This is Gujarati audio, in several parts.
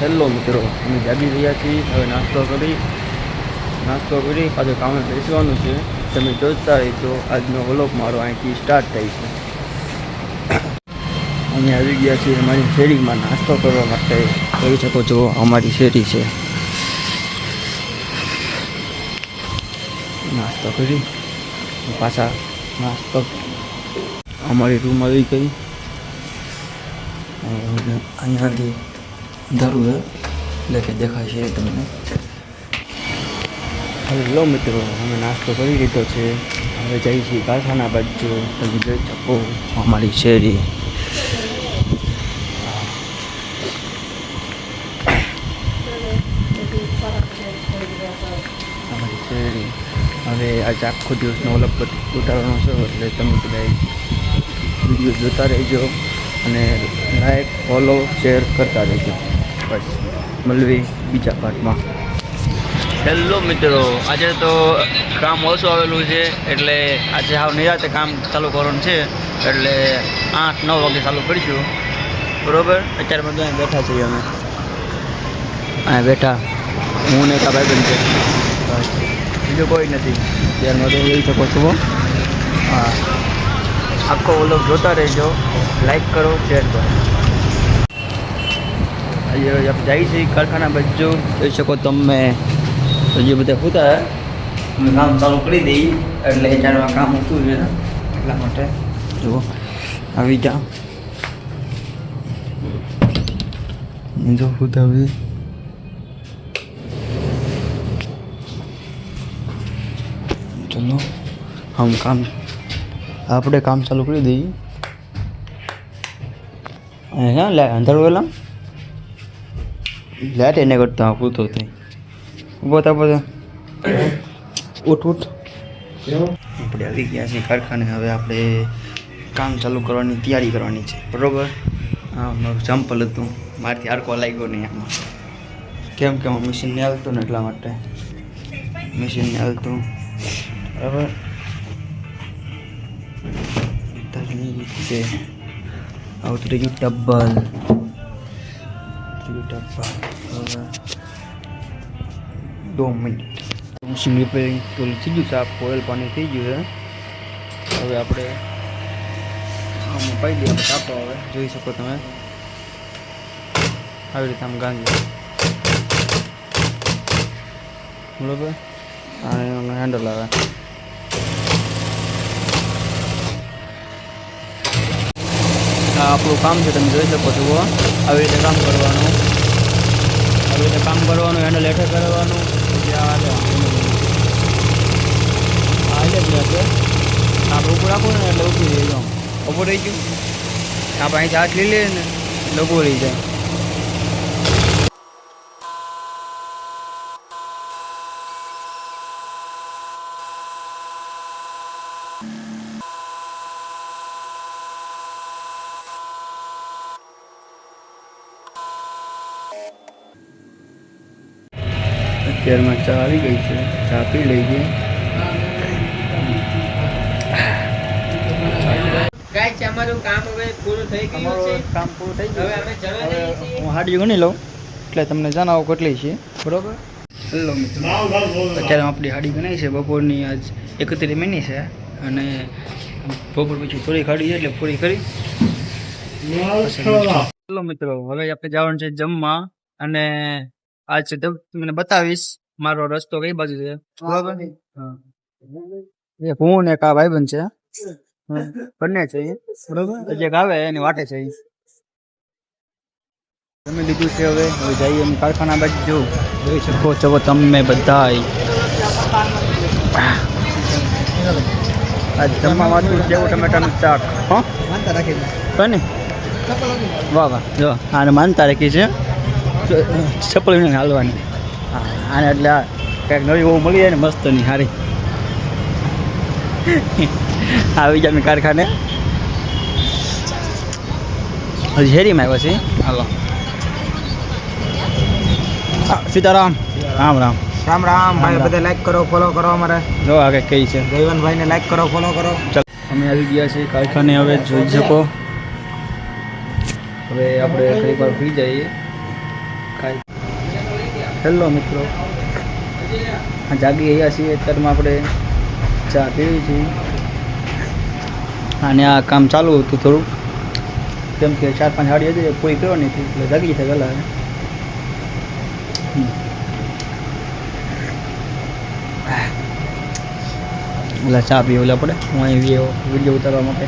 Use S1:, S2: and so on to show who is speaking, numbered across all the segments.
S1: હેલો મિત્રો, અમે જાગી રહ્યા છીએ. હવે નાસ્તો કરી નાસ્તો કરી પાછું કામે બેસવાનું છે. તમે જોતા રહેજો. આજનો વ્લોગ મારો અહીંથી સ્ટાર્ટ થાય છે. અમે આવી ગયા છીએ અમારી શેરીમાં નાસ્તો કરવા માટે. જોઈ શકો છો, અમારી શેરી છે. નાસ્તો કરી, પાછા નાસ્તો. અમારી રૂમ આવી ગઈ. અહીંયાથી અંધારું છે એટલે કે દેખાય છે તમને. હેલો મિત્રો, અમે નાસ્તો કરી લીધો છે. હવે જઈએ છીએ કારખાના બાજુ. તમે જોઈ શકો અમારી શેરી. અમારી હવે આજે આખો દિવસનો અલગ ઉતારવાનો છે, એટલે તમે બધા વીડિયો જોતા રહેજો અને લાઈક ફોલો શેર કરતા રહેજો. બસ મળવી બીજા પાર્ટમાં હેલો મિત્રો, આજે તો કામ ઓછું આવેલું છે, એટલે આજે હાવ નિરાતે કામ ચાલુ કરવાનું છે, એટલે આઠ, નવ વાગે ચાલુ કરીશું. બરોબર? અત્યારે બધું અહીં બેઠા છીએ અમે. અહીંયા બેઠા. હું ને કા ભાઈ છે. બીજું કોઈ નથી. ત્યારમાં તો જોઈ શકો છો હા. આખો ઓલો જોતા રહેજો. લાઈક કરો શેર કરો. આજે છે કારખાના બાજુ જોઈ શકો તમે જે બધા હોતા કામ ચાલુ કરી દઈ, એટલે ચારમાં કામ હતું છે એટલા માટે જુઓ આવી જા જો હોતા આવી. ચલો હમ કામ, આપણે કામ ચાલુ કરી દઈએ. અહીંયા લે અંદર વેલા લાઈટ એને કરતો પૂતો થઈ ઊભો થા બધા. ઉઠ ઉઠ. આપણે આવી ગયા છીએ કારખાને. હવે આપણે કામ ચાલુ કરવાની તૈયારી કરવાની છે. બરોબર? હા, મારું ચંપલ હતું. મારથી આરકો લાગ્યો નહીં આમાં. કેમ કે આમાં મશીન નહીં હાલતું ને એટલા માટે. મશીન નહીં હાલતું. બરાબર? તરની રીતે આવતું રહ્યું ડબલ ડબલ હવે દો મિનિટ મશીન રિપેરિંગ ટૂલ થઈ ગયું સાફ ઓઇલ પાણી થઈ ગયું છે. હવે આપણે આમ પાઈ દઈએ, આપણે કાપો હવે. જોઈ શકો તમે. આવી રીતે આમ ગાંધી. બરોબર? અને હેન્ડલ આવે. આપણું કામ છે તમે જોઈ શકો છો આવી રીતે કામ કરવાનું. આવી રીતે કામ કરવાનું એને લેઠે કરવાનું. આ હાલે જ રહેશે આપણે ઉપર રાખવું ને એટલે ઊભી રહી જાઉં ઊભું રહી ગયું. આપણે અહીંથી હાથ લઈ લઈએ ને એટલે ઊભું રહી જાય. અત્યારમાં ચા આવી ગઈ છે. ચા પી લઈએ.
S2: ગઈ અમારું કામ હવે પૂરું થઈ ગયું છે.
S1: કામ પૂરું થઈ
S2: હવે અમે જવા
S1: હવે
S2: છીએ.
S1: હું હાડી ગણી લઉં એટલે તમને જણાવો કેટલી છે. બરોબર? હેલો મિત્રો. અત્યારે આપણી હાડી ગણાઈ છે. બપોરની આજ એકત્રીસ મહિની છે. અને બપોર પછી થોડી ખાડી છે એટલે પૂરી કરી. હેલો મિત્રો. હવે આપણે જવાનું છે જમવા. અને આજ છે. તો તમને બતાવીશ. મારો રસ્તો કઈ બાજુ છે? બરાબર? હું. ને કા આ ભાઈબંધ છે. બંને છે. બરોબર? એક આવે એની વાટે છે તમે લીધું છે હવે. હવે જઈએ અમે કારખાના બાજુ. જો જોઈ શકો છો તમે બધા આજ જમવા વાતું જેવું ટમેટાનું શાક? હા? ને વાહ વાહ. જો આને માનતા રાખી છે. ચપ્પલ વિના હાલવાની. હા આને એટલે આ કંઈક નવી બહુ મળી જાય ને મસ્તની સારી આવી જાય કારખાને. હજી શેરીમાં આવ્યા છે હાલો. હા, સીતારામ. રામ રામ.
S2: રામ રામ. ભાઈ બધા લાઈક કરો ફોલો કરો અમારે.
S1: જો આગળ કઈ છે.
S2: જયવંતભાઈ ને લાઈક કરો ફોલો કરો.
S1: અમે આવી ગયા છીએ કારખાને હવે જોઈ શકો. હવે આપણે ઘણી વાર ફ્રી જઈએ. હેલો મિત્રો. જાગી ગયા છીએ, અત્યારમાં આપણે ચા પીવી છીએ. અને આ કામ ચાલુ હતું થોડું. કેમ કે ચાર પાંચ હાડી હતી પૂરી કરવાની હતી એટલે જાગી જાય પહેલાં. એટલે ચા પીવું એટલે આપણે હું અહીં વીડિયો ઉતારવા માટે.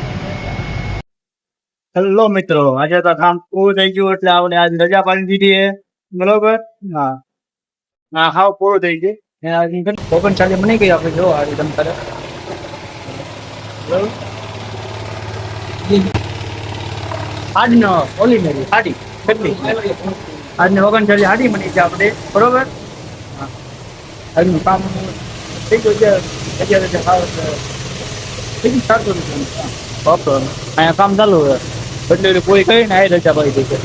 S3: હેલો મિત્રો, આજે તો કામ પૂરું થઈ ગયું, એટલે આપણે આજ રજા પાડી દીધી બરોબર? હા. હા હાવ પૂરો થઈ ગયો. ને આજે ઘણી-
S1: ઓપન ચાલે બની ગઈ આપણે જો આ રીતે કરે?
S3: આજનો ઓલિમેરી હાડી કેટલી? આજને ઓગણચાલીસ હાડી બની છે આપણે બરોબર? આજનું કામ થઈ ગયું છે અત્યારે જે હાવ છે, થઈ ગયું સાતસો રૂપિયાનું કામ. અહીંયા કામ ચાલુ છે. એટલે કોઈ પૂરી કરીને આ રજા પાડી ગઈ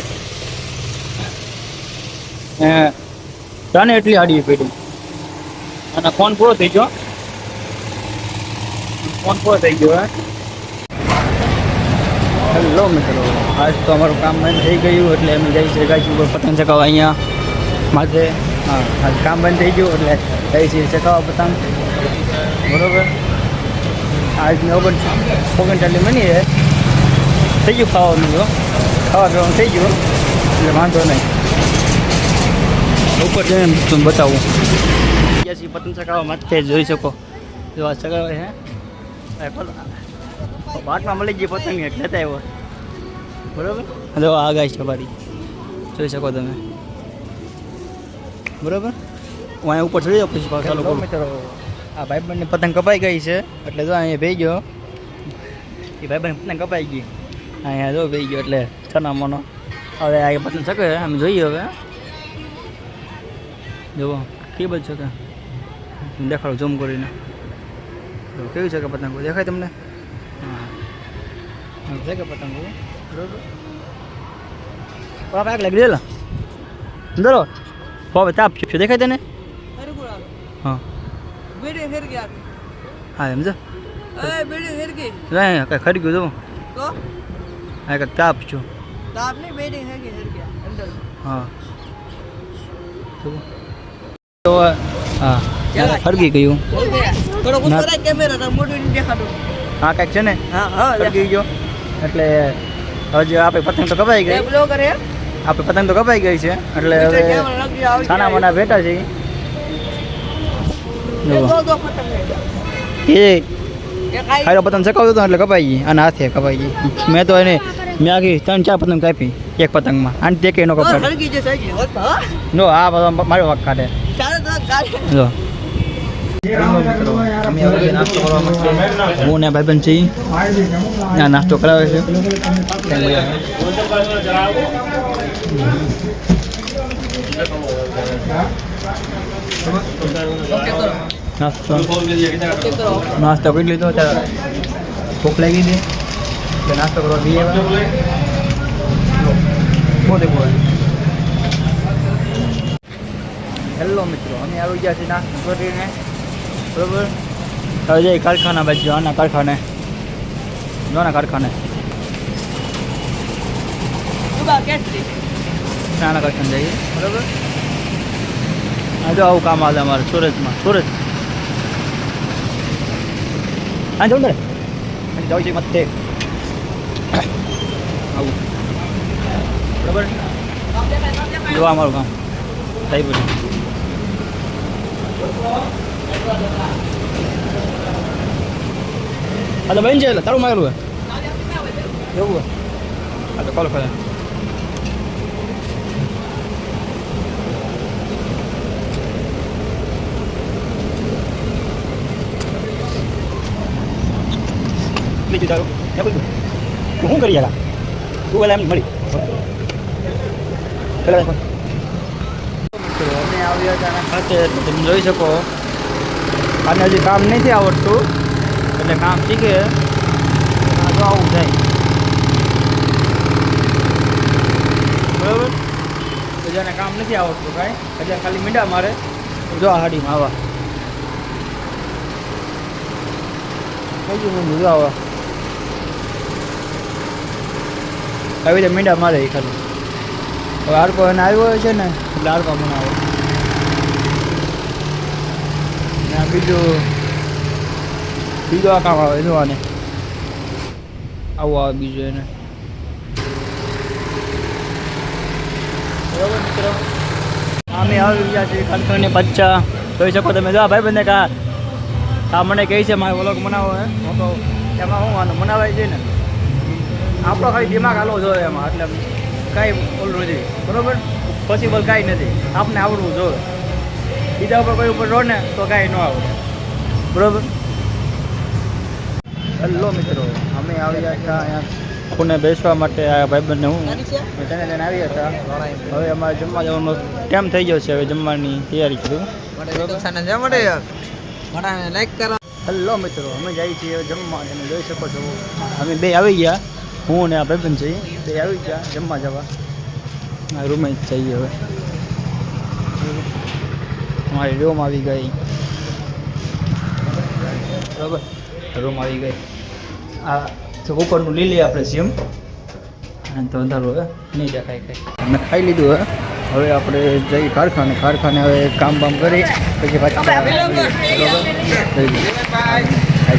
S3: હે. તને એટલી હાડી પડી. અને ફોન પૂરો થઈ ગયો. ફોન પૂરો થઈ ગયો
S1: હેલો મિત્રો, આજ તો અમારું કામ બંધ થઈ ગયું, એટલે અમે જઈ છીએ ઉપર પતંગ ચકાવવા અહીંયા માથે હા, આજ કામ બંધ થઈ ગયું, એટલે જઈ છીએ ચકાવવા પતંગ. બરોબર? આજની ઓગણ ઓગણચાલીસ મની છે. થઈ ગયું ખાવાનું, જો. ખાવા પીવાનું થઈ ગયું, એટલે વાંધો નહીં. ઉપર જઈને તમને બતાવું. ગયા પતંગ ચગાવવા માટે જોઈ શકો. જો આ ચગાવે છે. વાટમાં મળી ગઈ પતંગ લેતા આવ્યો. બરાબર? જો આ ગાય છે બારી જોઈ શકો તમે. બરાબર? હું અહીંયા ઉપર ચડી જાઉં પછી પાછું ચાલુ કરું. મિત્રો આ ભાઈબંધની પતંગ કપાઈ ગઈ છે. એટલે જો અહીંયા ભાઈ ગયો. એ ભાઈબંધ પતંગ કપાઈ ગઈ. અહીંયા જો ભાઈ ગયો એટલે છના મનો હવે આ પતંગ શકે અમે જોઈએ હવે. જુઓ કેવી છે કે દેખાડો ઝૂમ કરીને જો કેવી છે કે પતંગો દેખાય તમને હા હા, છે કે પતંગો બરોબર બાપ આગ લાગી દેલા દરો બાપ તાપ છે દેખાય તને હા
S2: બેડી ફેર ગયા
S1: હા એમ જો
S2: એ બેડી ફેર ગઈ
S1: કઈ ખરી ગયું જો
S2: તો
S1: આ કંઈક તાપ છું
S2: તાપ નહીં બેડી ફેર ગઈ ફેર ગયા અંદર
S1: હા જુઓ. તો હા ખરગી ગયું. ના. હા કાંઈક છે ને?
S2: હા હા
S1: ખરગી ગયો. એટલે હજુ આપણે પતંગ તો કપાઈ ગઈ. આપણે પતંગ તો કપાઈ ગઈ છે. એટલે હવે છાના મના બેઠા છે એ ખાયરો પતંગ ચકાવતો હતો એટલે કપાઈ ગઈ. અને હાથે કપાઈ ગઈ. મેં તો એને મેં આખી ત્રણ ચાર પતંગ કાપી એક પતંગમાં. અને તે કંઈ નો કપાડે.
S2: હોત હા.
S1: મારો વાક કાઢે. જો. હું ને ભાઈબંધ છીએ. ત્યાં નાસ્તો કરાવે છે. નાસ્તો. નાસ્તો કરી લીધો ત્યારે ભૂખ લાગી હતી એટલે નાસ્તો કરવા બી આવ્યા. બોલે હેલો મિત્રો. અમે આવી ગયા છીએ નાસ્તો કરીને. બરોબર? હવે જઈએ કારખાના બાજુ આના કારખાને. જોના કારખાને.
S2: ઊભા કેસરી
S1: નાના કારખાને જઈએ. બરોબર? આ જો આવું કામ આવે અમારે સુરતમાં. સુરત. હા જવું ને. જાઉં છે મતે આવું. બરોબર? જો આ અમારું કામ. થઈ બધું તો બન એટલે તારું માગેલું હે એવું હે, તો કોલ કરે બીજું તારું એ બધું શું કરી યાર? તું પેલા એમ મળી. પેલા ખાતે એટલે તમે જોઈ શકો. આને હજી કામ નથી આવડતું, એટલે કામ શીખે. તો આવું થાય. બરાબર? બીજાને કામ નથી આવડતું કાંઈ. એટલે ખાલી મીંડા મારે. જો આ હાડીમાં આવા. કઈ ગયું જો આવા. આવી રીતે મીંડા મારે એ ખાલી. હવે હારકો એને આવ્યો હોય છે ને, એટલે આરકો મને ને આ બીજું બીજું આ કામ આવે જોવાને આવું આવે બીજું એને. બરાબર મિત્રો? અમે આવી ગયા છીએ કાનકરની બચ્ચા જોઈ શકો તમે. જો ભાઈ બંને કા આ મને કહે છે મારે વ્લોગ મનાવો હે. હું એમાં શું વાંધો મનાવાય છે ને? આપણો ખાલી દિમાગ હાલો જોઈએ એમાં. એટલે કાંઈ ઓલું નથી બરોબર? પોસિબલ કાંઈ નથી. આપને આવડવું જોઈએ બીજા ઉપર કોઈ ઉપર રહો ને તો કાંઈ ન આવડે બરોબર? હલો મિત્રો અમે આવી ગયા હતા અહીંયા ખૂને બેસવા માટે આ ભાઈબંધને હું. તેને તેને આવ્યા હતા. હવે અમારે જમવા જવાનો ટાઈમ થઈ ગયો છે હવે જમવાની તૈયારી કરું. હલો મિત્રો અમે જઈએ છીએ જમવા તમે જોઈ શકો છો. અમે બે આવી ગયા. હું અને આ ભાઈબંધ છે બે આવી ગયા જમવા જવા. રૂમે જ જઈએ હવે. મારી રૂમ આવી ગઈ. બરાબર? રૂમ આવી ગઈ. આ તો ઉપરનું લઈએ આપણે સીમ અને તો અંધારું હવે નહીં દેખાય કંઈ. અમે ખાઈ લીધું હવે હવે આપણે જઈ કારખાને. કારખાને હવે કામ બામ કરી પછી પાછા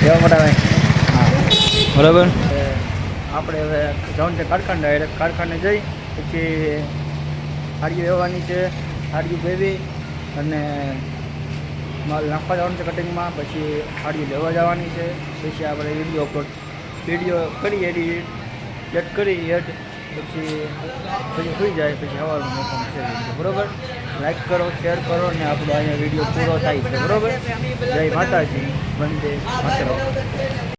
S1: જવા માટે બરાબર? આપણે હવે જવાનું છે કારખાને ડાયરેક્ટ કારખાને જઈ પછી હાડીઓ લેવાની છે હાડીઓ બેવી અને માલ નાખવા જવાનું છે કટિંગમાં પછી આડી લેવા જવાની છે. પછી આપણે વીડિયો અપલોડ વીડિયો કરી એડિટ એડ કરી એડ, પછી પછી સુઈ જાય, પછી સવારનું મોસમ છે બરાબર? લાઈક કરો શેર કરો ને આપણો અહીંયા વીડિયો પૂરો થાય છે, બરાબર? જય માતાજી, વંદે માતરમ.